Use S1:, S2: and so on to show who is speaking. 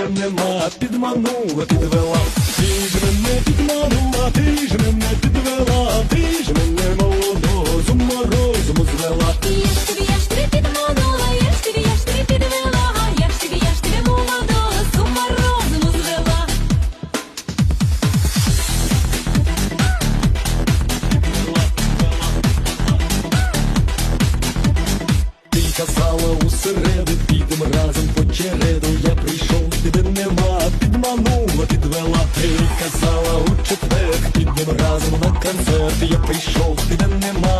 S1: тебе нема, підманула, підвела, ти ж мене підманула, ти ж мене підвела, ти ж мене молодого з ума розуму звела.
S2: Я ж тобі, я ж тобі підманула, я ж тобі, я ж тобі підвела, я ж тобі, я ж тобі молодого з ума розуму звела.
S1: Ти казала усереду, підем разом прийшов, нема, підманула, підвела. Ти казала у четвер, підемо разом на концерт. Я прийшов, тебе нема,